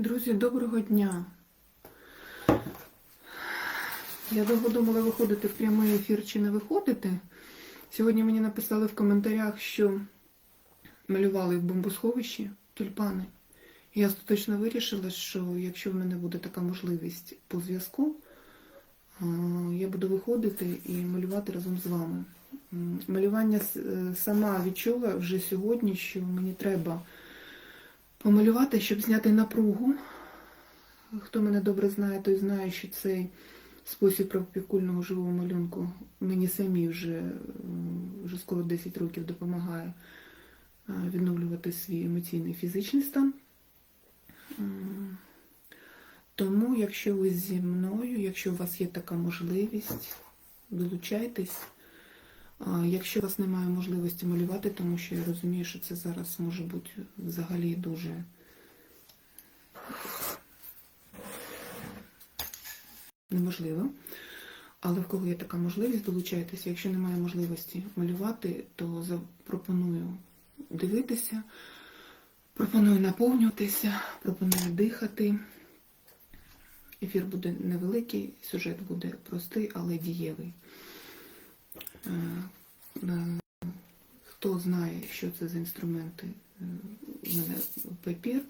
Друзі, доброго дня. Я довго думала виходити в прямий ефір чи не виходити. Сьогодні мені написали в коментарях, що малювали в бомбосховищі тюльпани. Я остаточно вирішила, що якщо в мене буде така можливість по зв'язку, я буду виходити і малювати разом з вами. Малювання е, сама відчула вже сьогодні, що мені треба помалювати, щоб зняти напругу. Хто мене добре знає, той знає, що цей спосіб правопікульного живого малюнку мені самі вже, вже скоро 10 років допомагає е, відновлювати свій емоційний фізичний стан. Тому, якщо ви зі мною, якщо у вас є така можливість, долучайтесь. Якщо у вас немає можливості малювати, тому що я розумію, що це зараз може бути взагалі дуже неможливо. Але в кого є така можливість, долучайтеся. Якщо немає можливості малювати, то запропоную дивитися, пропоную наповнюватися, пропоную дихати. Ефір буде невеликий, сюжет буде простий, але дієвий. Е, е, Хто знає, що це за інструменти, е, у мене папір,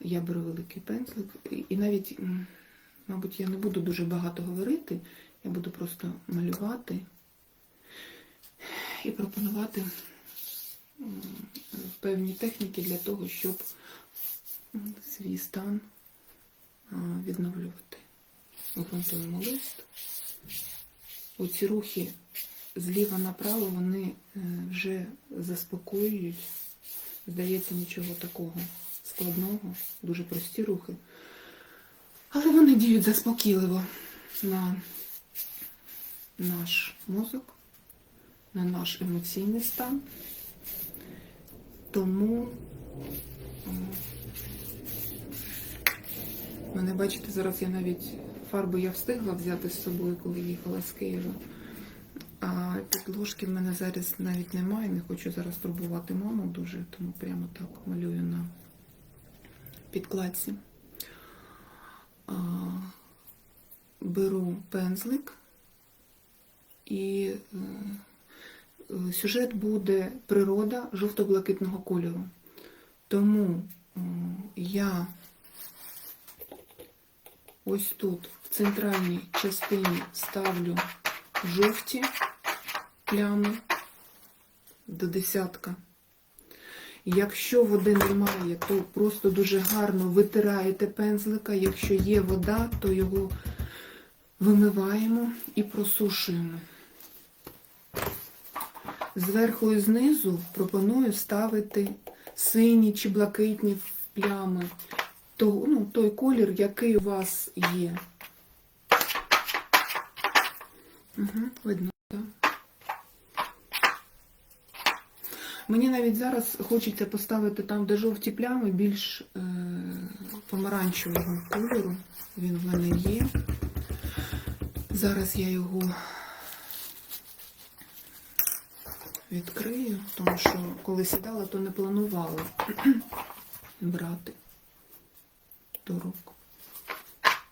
я беру великий пензлик, і навіть, мабуть, я не буду дуже багато говорити, я буду просто малювати і пропонувати певні техніки для того, щоб свій стан відновлювати. Обґрунтуємо лист. Оці рухи зліва направо вони е, вже заспокоюють. Здається, нічого такого складного, дуже прості рухи. Але вони діють заспокійливо на наш мозок, на наш емоційний стан. Тому мене бачите, зараз я навіть фарби я встигла взяти з собою, коли їхала з Києва. А підложки в мене зараз навіть немає. Не хочу зараз турбувати маму дуже, тому прямо так малюю на підкладці. А, беру пензлик і е, сюжет буде природа жовто-блакитного кольору. Тому е, я ось тут, в центральній частині, ставлю жовті плями до десятка. Якщо води немає, то просто дуже гарно витираєте пензлика. Якщо є вода, то його вимиваємо і просушуємо. Зверху і знизу пропоную ставити сині чи блакитні плями. То, ну, той колір, який у вас є. Угу, видно, так? Мені навіть зараз хочеться поставити там, де жовті плями, більш е, помаранчевого кольору. Він в мене є. Зараз я його відкрию, тому що коли сідала, то не планувала брати до рук.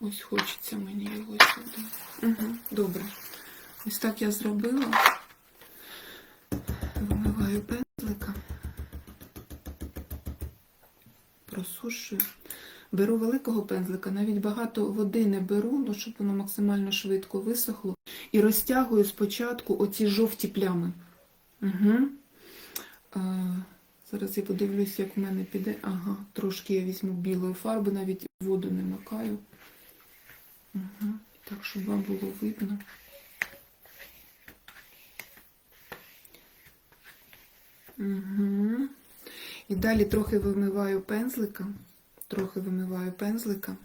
Ось хочеться мені його сюди. Угу, добре. Ось так я зробила. Вимиваю пензлика. Просушую. Беру великого пензлика, навіть багато води не беру, ну, щоб воно максимально швидко висохло. І розтягую спочатку оці жовті плями. Угу. А, зараз я подивлюсь, як в мене піде. Ага, трошки я візьму білої фарби, навіть воду не макаю. Угу. Так, щоб вам було видно. Угу. І далі трохи вимиваю пензлика, трохи вимиваю пензлика,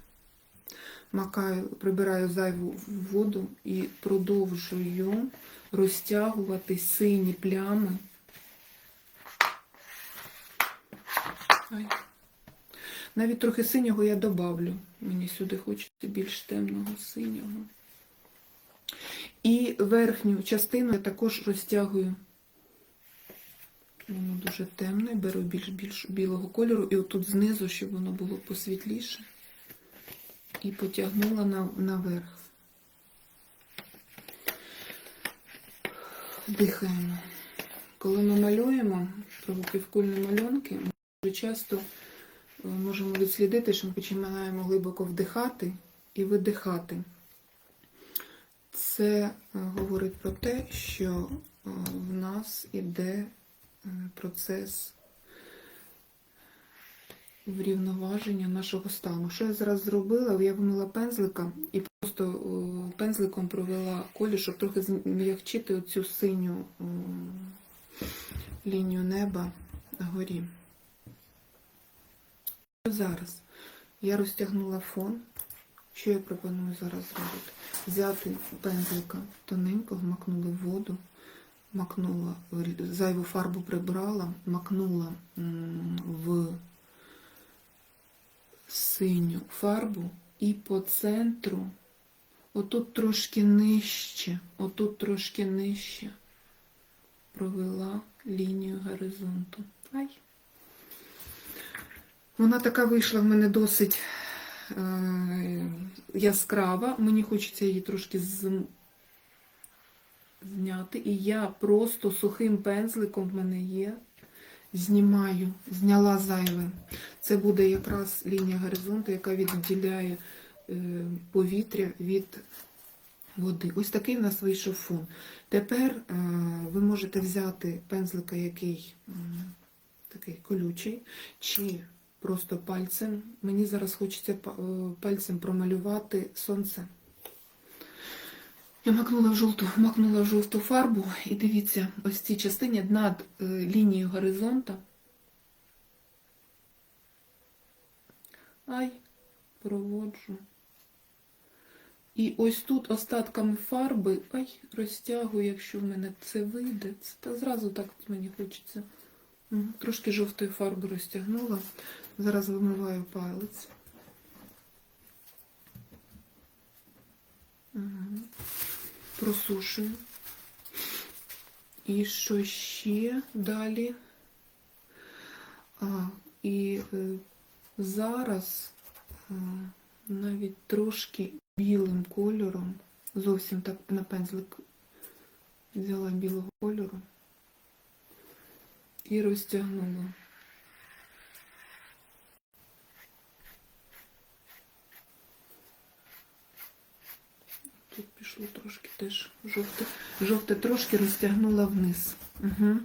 макаю, прибираю зайву воду і продовжую розтягувати сині плями. Ай. Навіть трохи синього я добавлю. Мені сюди хочеться більш темного синього. І верхню частину я також розтягую. Воно дуже темне, беру більш більш білого кольору, і отут знизу, щоб воно було посвітліше. і потягнула на, наверх. Дихаємо. Коли ми малюємо правопівкульні малюнки, ми дуже часто е, можемо відслідити, що ми починаємо глибоко вдихати і видихати. Це е, говорить про те, що е, в нас іде процес врівноваження нашого стану. Що я зараз зробила? Я вимила пензлика і просто е, пензликом провела колір, щоб трохи зм'якчити оцю синю е, лінію неба на горі. Зараз я розтягнула фон. Що я пропоную зараз зробити? Взяти пензлика тоненько, вмакнули в воду, макнула, зайву фарбу прибрала, макнула в синю фарбу і по центру, отут трошки нижче, отут трошки нижче, провела лінію горизонту. Ай. Вона така вийшла в мене досить е, яскрава. Мені хочеться її трошки. Зняти. І я просто сухим пензликом в мене є. Знімаю, зняла зайве. Це буде якраз лінія горизонту, яка відділяє е, повітря від води. Ось такий в нас вийшов фон. Тепер е, ви можете взяти пензлика, який такий колючий, чи просто пальцем. Мені зараз хочеться е, пальцем промалювати сонце. Я макнула в жовту, макнула в жовту фарбу, і дивіться, ось в цій частині над е, лінією горизонта. Ай, проводжу. І ось тут остатками фарби, ай, розтягую, якщо в мене це вийде. Це та зразу так мені хочеться. Трошки жовтої фарби розтягнула. Зараз вимиваю палець. Угу. Просушую. І що ще далі? А, і е, зараз е, навіть трошки білим кольором, зовсім так на пензлик взяла білого кольору і розтягнула. Тут пішло трошки теж жовте. Жовте трошки розтягнула вниз. Угу.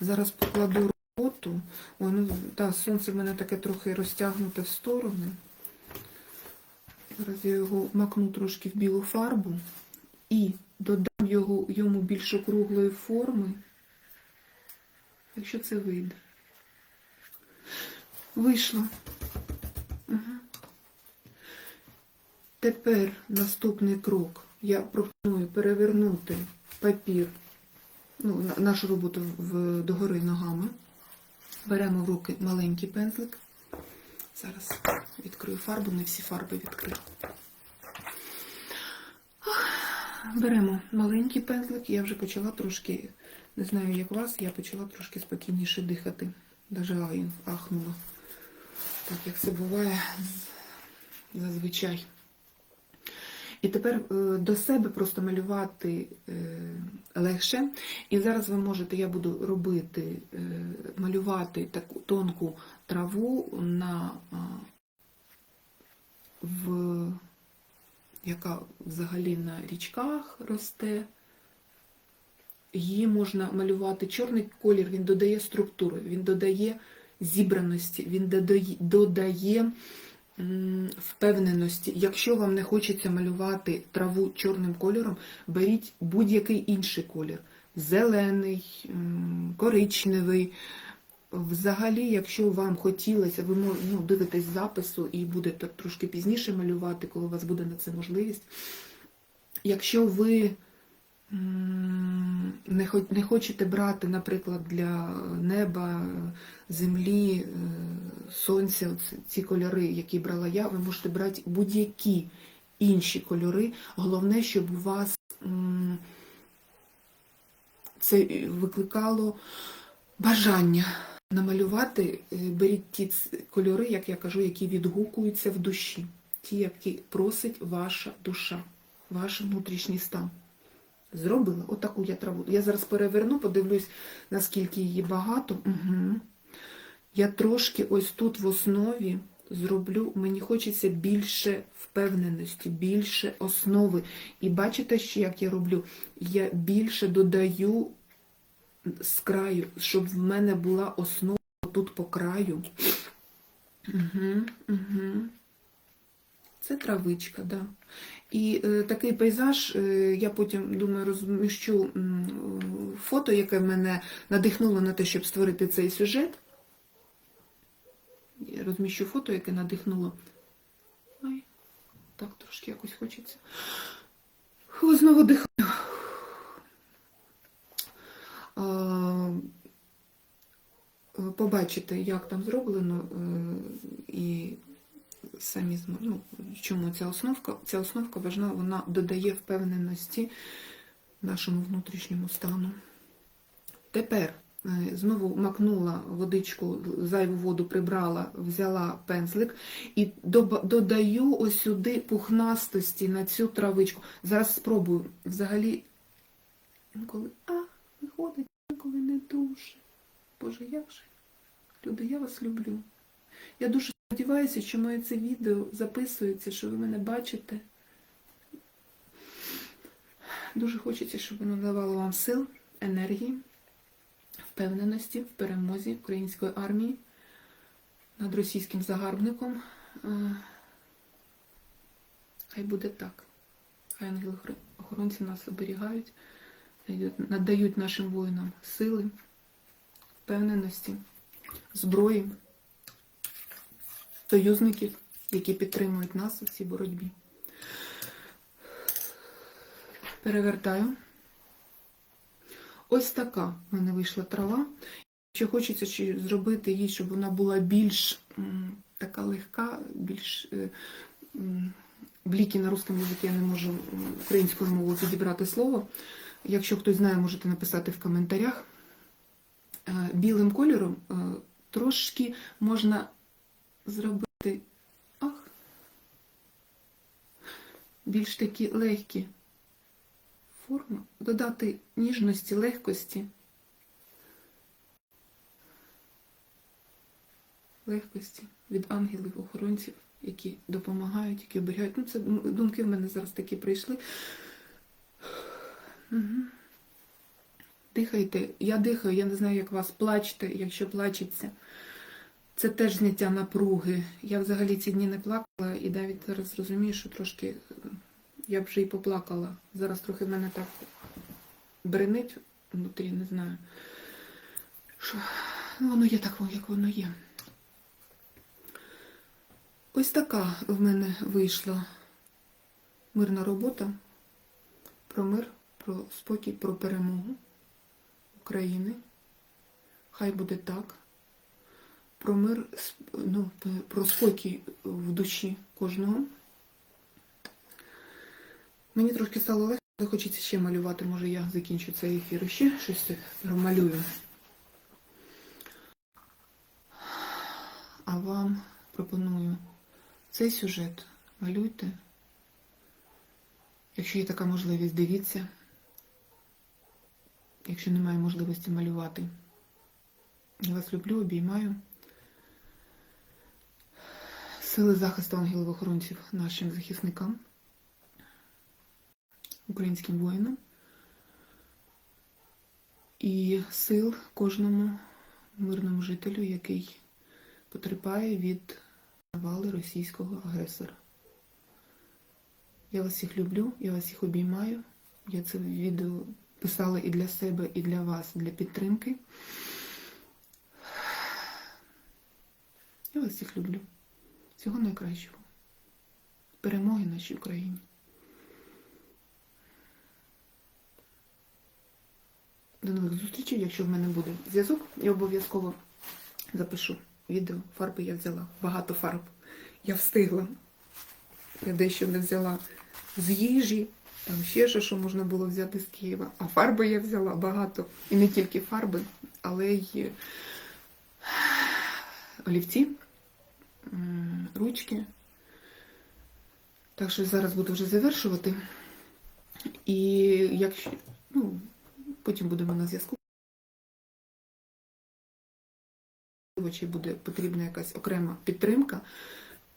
Зараз покладу роботу. Ой, ну, та, сонце в мене таке трохи розтягнуте в сторони. Зараз я його макну трошки в білу фарбу і додам його, йому більш округлої форми, якщо це вийде. Вийшло. Угу. Тепер наступний крок. Я пропоную перевернути папір, ну, нашу роботу догори ногами. Беремо в руки маленький пензлик. Зараз відкрию фарбу, не всі фарби відкрию. Беремо маленький пензлик, я вже почала трошки, не знаю як вас, я почала трошки спокійніше дихати. Даже ахнула. Так як це буває зазвичай. І тепер е, до себе просто малювати е, легше. І зараз ви можете, я буду робити, е, малювати таку тонку траву на в, яка взагалі на річках росте. Її можна малювати. Чорний колір він додає структури, він додає зібраності, він додає, додає впевненості. Якщо вам не хочеться малювати траву чорним кольором, беріть будь-який інший колір. Зелений, коричневий. Взагалі, якщо вам хотілося, ви ну, дивитесь запису і будете трошки пізніше малювати, коли у вас буде на це можливість. Якщо ви не, хочете брати, наприклад, для неба, землі, е, сонця, ці кольори, які брала я, ви можете брати будь-які інші кольори. Головне, щоб у вас це викликало бажання намалювати, е, беріть ті кольори, як я кажу, які відгукуються в душі, ті, які просить ваша душа, ваш внутрішній стан. Зробила отаку я траву. Я зараз переверну, подивлюсь, наскільки її багато. Угу. Я трошки ось тут в основі зроблю, мені хочеться більше впевненості, більше основи. І бачите, що як я роблю? Я більше додаю з краю, щоб в мене була основа тут по краю. Угу, угу. Це травичка, да. І е, такий пейзаж, е, я потім думаю, розміщу е, фото, яке мене надихнуло на те, щоб створити цей сюжет. Розміщу фото, яке надихнуло. Ой, так трошки якось хочеться. Знову дихаю. Побачите, як там зроблено, е, і самі ну, чому ця основка? Ця основка важна, вона додає впевненості нашому внутрішньому стану. Тепер знову макнула водичку, зайву воду прибрала, взяла пензлик і додаю ось сюди пухнастості на цю травичку. Зараз спробую. Взагалі, інколи а, виходить, інколи не дуже. Боже, як же? Люди, я вас люблю. Я дуже сподіваюся, що моє це відео записується, що ви мене бачите. Дуже хочеться, щоб воно давало вам сил, енергії, впевненості в перемозі української армії над російським загарбником. Е, Хай буде так. Хай ангели-охоронці нас оберігають, надають- надають нашим воїнам сили, впевненості, зброї, союзників, які підтримують нас у цій боротьбі. Перевертаю. Ось така в мене вийшла трава. Якщо хочеться зробити її, щоб вона була більш така легка, більш е, бліки на русском язикі я не можу українською мовою підібрати слово. Якщо хтось знає, можете написати в коментарях. Е, Білим кольором е, трошки можна зробити ах, більш такі легкі форми, додати ніжності, легкості. Легкості від ангелів-охоронців, які допомагають, які оберігають. Ну, це думки в мене зараз такі прийшли. Дихайте. Я дихаю, я не знаю, як вас плачте, якщо плачеться. Це теж зняття напруги. Я взагалі ці дні не плакала і навіть зараз розумію, що трошки я б вже і поплакала. Зараз трохи в мене так бренить внутрі, не знаю. Що ну, воно є так, як воно є. Ось така в мене вийшла мирна робота про мир, про спокій, про перемогу України. Хай буде так. Про мир, ну, про спокій в душі кожного. Мені трошки стало легко, але хочеться ще малювати. Може я закінчу цей ефір ще щось малюю. А вам пропоную цей сюжет малюйте. Якщо є така можливість, дивіться. Якщо немає можливості малювати. Я вас люблю, обіймаю. Сили захисту ангелів-охоронців нашим захисникам, українським воїнам і сил кожному мирному жителю, який потерпає від навали російського агресора. Я вас всіх люблю, я вас всіх обіймаю. Я це відео писала і для себе, і для вас, для підтримки. Я вас всіх люблю. Всього найкращого. Перемоги нашій Україні. До нових зустрічей. Якщо в мене буде зв'язок, я обов'язково запишу відео. Фарби я взяла. Багато фарб. Я встигла. Я дещо не взяла з їжі, там ще що, що можна було взяти з Києва. А фарби я взяла багато. І не тільки фарби, але й олівці, ручки. Так що зараз буду вже завершувати. І якщо ну, потім будемо на зв'язку. Чи буде потрібна якась окрема підтримка,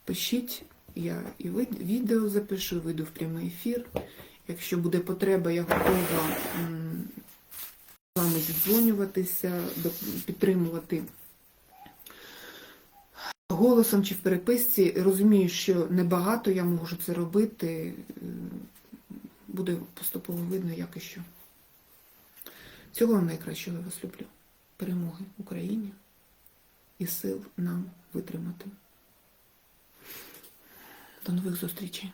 пишіть, я і відео запишу, вийду в прямий ефір. Якщо буде потреба, я готова з вами зідзвонюватися, підтримувати голосом чи в переписці. Розумію, що небагато я можу це робити. Буде поступово видно, як і що. Всього вам найкращого я вас люблю. Перемоги Україні і сил нам витримати. До нових зустрічей.